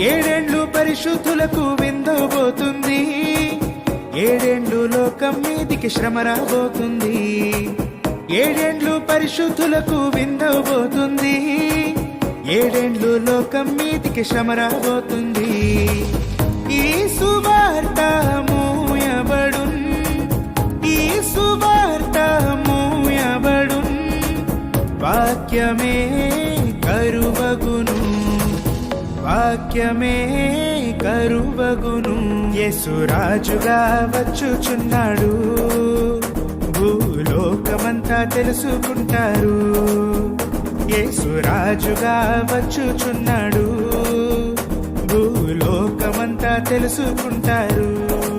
ఏడేండ్లు పరిశుద్ధులకు విందబోతుంది ఏడేండ్లు లోకం మీదికి శ్రమ రాబోతుంది. ఏడేండ్లు పరిశుద్ధులకు విందబోతుంది ఏడేండ్లు లోకం మీదికి శ్రమ రాబోతుంది. ఈ సువార్త మూయబడున్. ఈ సువార్త మూయబడున్. వాక్యమే కరువగును. వాక్యమే కరువగును. యేసురాజుగా వచ్చుచున్నాడు. భూలోకమంతా తెలుసుకుంటారు. యేసురాజుగా వచ్చుచున్నాడు. భూలోకమంతా తెలుసుకుంటారు.